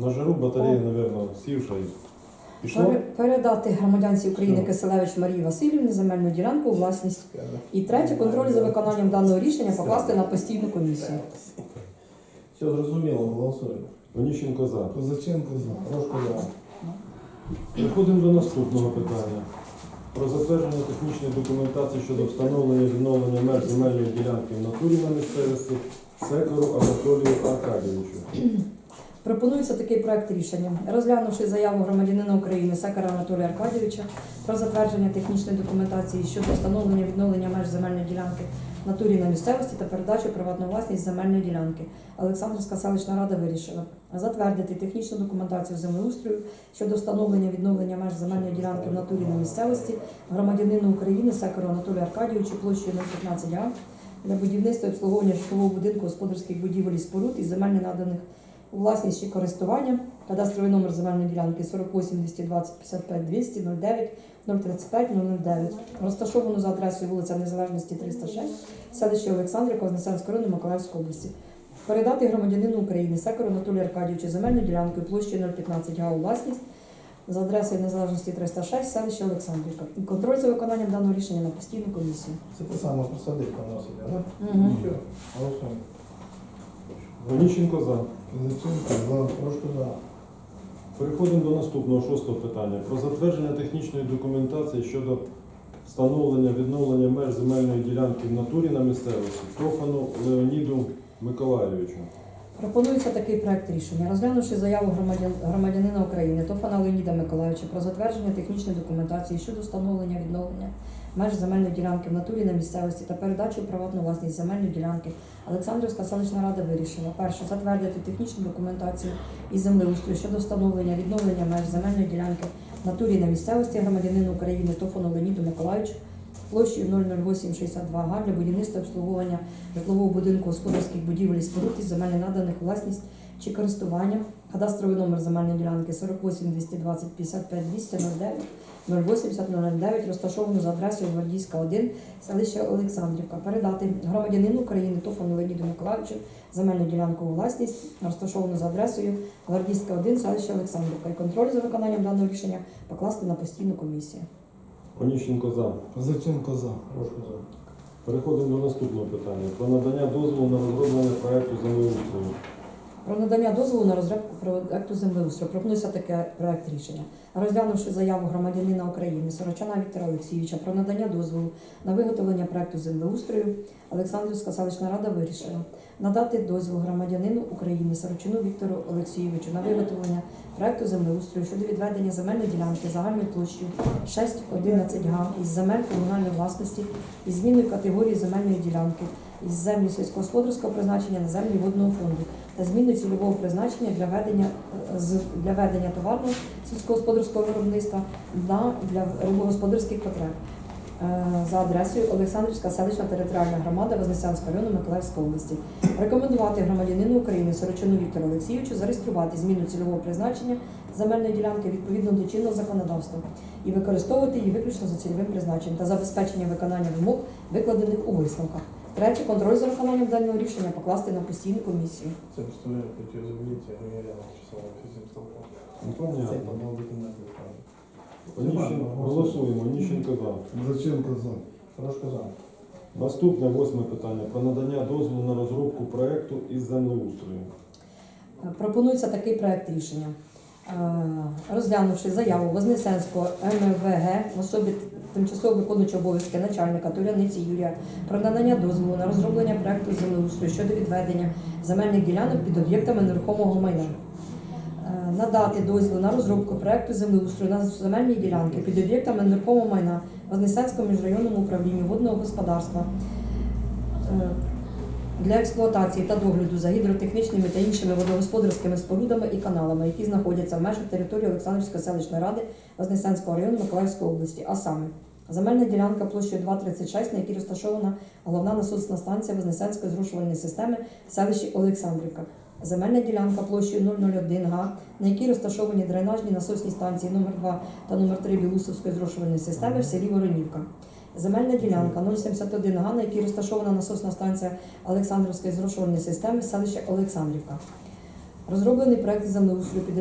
На жару батарея, мабуть, сівша і пішло. Передати громадянці України Киселевич Марії Васильівні земельну ділянку у власність. І третє, контроль за виконанням даного рішення покласти на постійну комісію. Все зрозуміло, голосуємо. Оніщенко за. Козаченко за. Трошки за. Переходимо до наступного питання. Про затвердження технічної документації щодо встановлення і відновлення меж земельної ділянки в натурі на місцевості Секору Анатолію Аркадійовичу. Пропонується такий проект рішення. Розглянувши заяву громадянина України Секера Анатолія Аркадійовича про затвердження технічної документації щодо встановлення відновлення меж земельної ділянки в натурі на місцевості та передачу приватну власність земельної ділянки, Олександрівська селищна рада вирішила затвердити технічну документацію землеустрою щодо встановлення відновлення меж земельної ділянки в натурі на місцевості громадянину України Секеру Анатолію Аркадійовичу площею 015 га для будівництва і обслуговування житлового будинку господарських будівель і споруд і земельно наданих у власність чи користування. Кадастровий номер земельної ділянки 48 220 55 200 09 035 009. Розташовано за адресою вулиця Незалежності 306, селище Олександрівка, Вознесенського району Миколаївської області. Передати громадянину України Секору Анатолію Аркадійовичу земельну ділянку площею 015 га у власність за адресою Незалежності 306, селище Олександрівка. Контроль за виконанням даного рішення на постійну комісію. Це те саме присадибка вносить, так? Мгм. Все, голосуємо. За. Переходимо до наступного шостого питання. Про затвердження технічної документації щодо встановлення відновлення меж земельної ділянки в натурі на місцевості Тофану Леоніду Миколайовичу. Пропонується такий проект рішення. Розглянувши заяву громадян, громадянина України Тофана Леоніда Миколаївича про затвердження технічної документації щодо встановлення відновлення меж земельної ділянки в натурі на місцевості та передачу приватну власність земельної ділянки, Олександрівська селищна рада вирішила перше затвердити технічну документацію із землеустрою щодо встановлення відновлення меж земельної ділянки в натурі на місцевості громадянину України Тофану Леоніду Миколаївичу площею 00862 га для будівництва обслуговування житлового будинку господарських будівель і споруд із земель наданих власність чи користування. Кадастровий номер земельної ділянки 48 220 55 200 09 080 009, розташовано за адресою Гвардійська 1, селище Олександрівка. Передати громадянину України Тофану Леоніду Миколаївичу земельну ділянку у власність, розташовану за адресою Гвардійська 1, селище Олександрівка. І контроль за виконанням даного рішення покласти на постійну комісію. Оніщенко за. Козаченко за. Трошки за. Переходимо до наступного питання. Про надання дозволу на розроблення проекту землеустрою. Про надання дозволу на розробку проекту землеустрою пропонується таке проект рішення. Розглянувши заяву громадянина України Сорочана Віктора Олексійовича про надання дозволу на виготовлення проекту землеустрою, Олександрівська селищна рада вирішила надати дозвіл громадянину України Сорочину Віктору Олексійовичу на виготовлення проекту землеустрою щодо відведення земельної ділянки загальною площею 6,11 га із земель комунальної власності із зміною категорії земельної ділянки із землі сільськогосподарського призначення на землі водного фонду та зміни цільового призначення для ведення е, з для ведення товарного сільськогосподарського виробництва на для рибогосподарських потреб за адресою Олександрівська селищна територіальна громада Вознесенського району Миколаївської області. Рекомендувати громадянину України Сорочину Віктору Олексійовичу зареєструвати зміну цільового призначення земельної ділянки відповідно до чинного законодавства і використовувати її виключно за цільовим призначенням та забезпечення виконання вимог, викладених у висновках. Третє, контроль за виконанням даного рішення покласти на постійну комісію. Це представляє я часово фізим столком. Ну, Це понятно. по виходить. Голосуємо. Оніщенко за. Козаченко за. Трошки за. Наступне восьме питання. Про надання дозволу на розробку проекту із землеустрою. Пропонується такий проект рішення. Е, Розглянувши заяву Вознесенського МВГ в особі тимчасово виконуючого обов'язки начальника Туряниці Юрія про надання дозволу на розроблення проекту землеустрою щодо відведення земельних ділянок під об'єктами нерухомого майна. Е, Надати дозвіл на розробку проекту землеустрою на земельні ділянки під об'єктами нерухомого майна Вознесенському міжрайонному управлінню водного господарства е, для експлуатації та догляду за гідротехнічними та іншими водогосподарськими спорудами і каналами, які знаходяться в межах території Олександрівської селищної ради Вознесенського району Миколаївської області, а саме земельна ділянка площею 2,36, на якій розташована головна насосна станція Вознесенської зрушувальної системи в селищі Олександрівка. Земельна ділянка площею 001 га, на якій розташовані дренажні насосні станції номер 2 та номер 3 Білусовської зрошувальної системи в селі Воронівка. Земельна ділянка 071 га, на якій розташована насосна станція Олександрівської зрошувальної системи селища Олександрівка. Розроблений проект землеустрою під